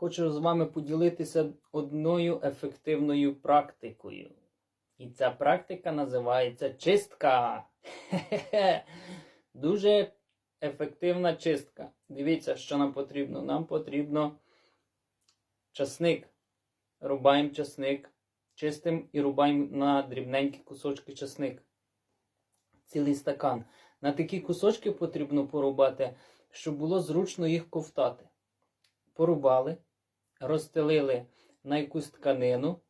хочу з вами поділитися одною ефективною практикою. І ця практика називається чистка. Хе-хе-хе. Дуже ефективна чистка. Дивіться, що нам потрібно. Нам потрібно часник. Рубаємо часник, чистимо і рубаємо на дрібненькі кусочки часник. Цілий стакан. На такі кусочки потрібно порубати, щоб було зручно їх ковтати. Порубали, розстелили на якусь тканину,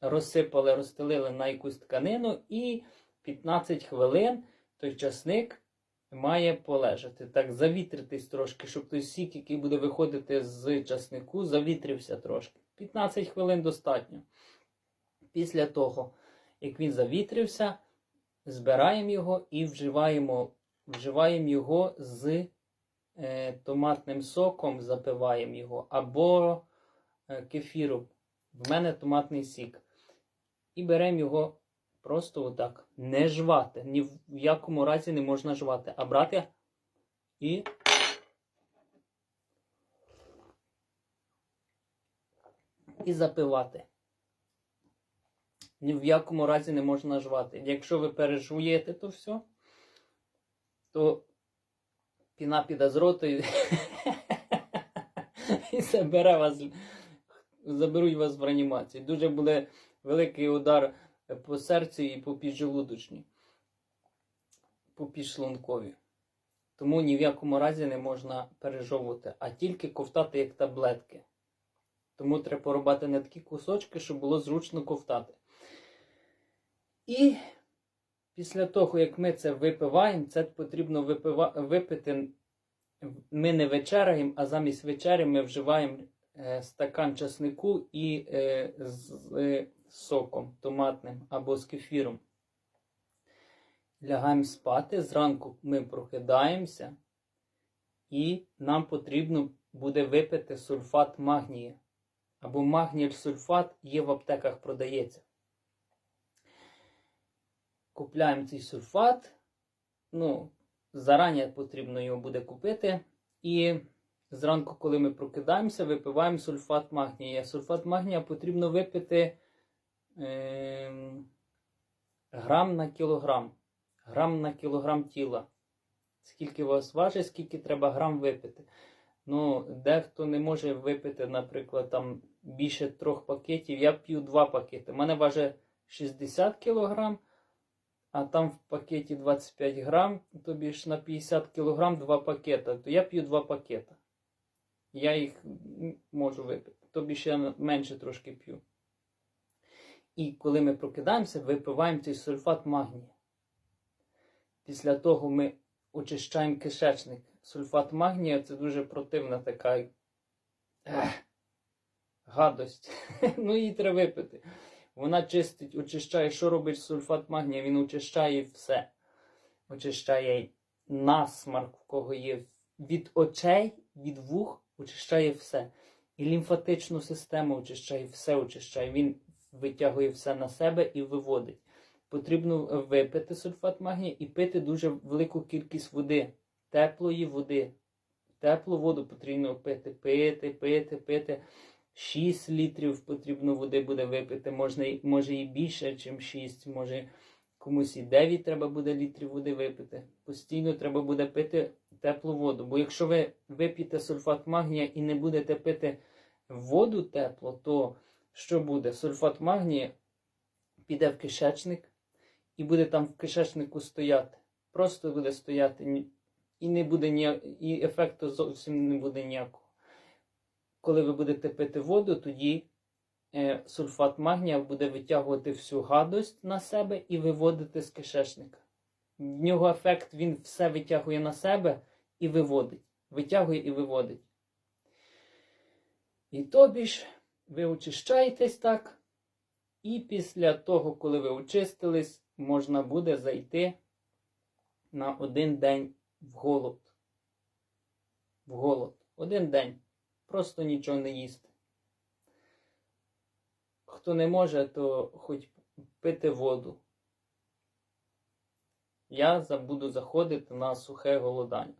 розсипали, розстелили на якусь тканину і 15 хвилин той часник має полежати. Так, завітритись трошки, щоб той сік, який буде виходити з часнику, завітрився трошки. 15 хвилин достатньо. Після того, як він завітрився, збираємо його і вживаємо, вживаємо його з е, томатним соком, запиваємо його, або е, кефіром. В мене томатний сік. І беремо його просто отак. Не жвати. Ні в якому разі не можна жвати, а брати і. І запивати. Ні в якому разі не можна жвати. Якщо ви пережуєте то все, то піна піде з роту і забере вас, заберуть вас в реанімацію. Дуже буде великий удар по серцю і по піджелудочній, по підшлункові. Тому ні в якому разі не можна пережовувати, а тільки ковтати як таблетки. Тому треба порубати на такі кусочки, щоб було зручно ковтати. І після того, як ми це випиваємо, це потрібно випива... випити. Ми не вечеряємо, а замість вечері ми вживаємо стакан часнику і е, з е, соком томатним або з кефіром. Лягаємо спати. Зранку ми прокидаємося, і нам потрібно буде випити сульфат магнія. Або магній сульфат є в аптеках продається. Купляємо цей сульфат. Ну, зарані потрібно його буде купити. І зранку, коли ми прокидаємося, випиваємо сульфат магнія. Сульфат магнія потрібно випити е, грам на кілограм. Грам на кілограм тіла. Скільки вас важить, скільки треба грам випити. Ну, дехто не може випити, наприклад, там більше трьох пакетів. Я п'ю два пакети. У мене важить 60 кілограм, а там в пакеті 25 грам, тобі ж на 50 кілограм два пакета. То я п'ю два пакета. Я їх можу випити. Тобі ще менше трошки п'ю. І коли ми прокидаємося, випиваємо цей сульфат магнія. Після того ми очищаємо кишечник. Сульфат магнія це дуже противна така ех, гадость. ну, її треба випити. Вона чистить, очищає. Що робить сульфат магнія? Він очищає все. Очищає насмарк, в кого є від очей, від вух, очищає все. І лімфатичну систему очищає, все очищає. Він витягує все на себе і виводить. Потрібно випити сульфат магнія і пити дуже велику кількість води, теплої води. Теплу воду потрібно пити, пити, пити, пити. 6 літрів потрібно води буде випити, можна, може і більше, ніж 6, може комусь і 9 треба буде літрів води випити. Постійно треба буде пити теплу воду. Бо якщо ви вип'єте сульфат магнія і не будете пити воду тепло, то що буде? Сульфат магнія піде в кишечник і буде там в кишечнику стояти. Просто буде стояти і не буде ніяк... і ефекту зовсім не буде ніякого. Коли ви будете пити воду, тоді е, сульфат магнія буде витягувати всю гадость на себе і виводити з кишечника. В нього ефект він все витягує на себе і виводить. Витягує і виводить. І тобі ж ви очищаєтесь так. І після того, коли ви очистились, можна буде зайти на один день в голод. В голод. Один день. Просто нічого не їсти. Хто не може, то хоч пити воду. Я буду заходити на сухе голодання.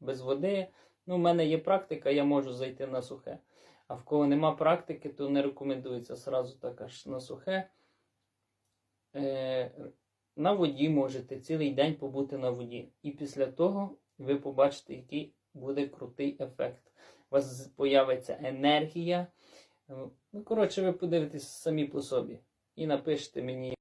Без води, ну, в мене є практика, я можу зайти на сухе. А в кого нема практики, то не рекомендується сразу так аж на сухе. Е, на воді можете цілий день побути на воді. І після того ви побачите, який буде крутий ефект. У вас появиться енергія. Е, Ну, коротше, ви подивитесь самі по собі і напишете мені.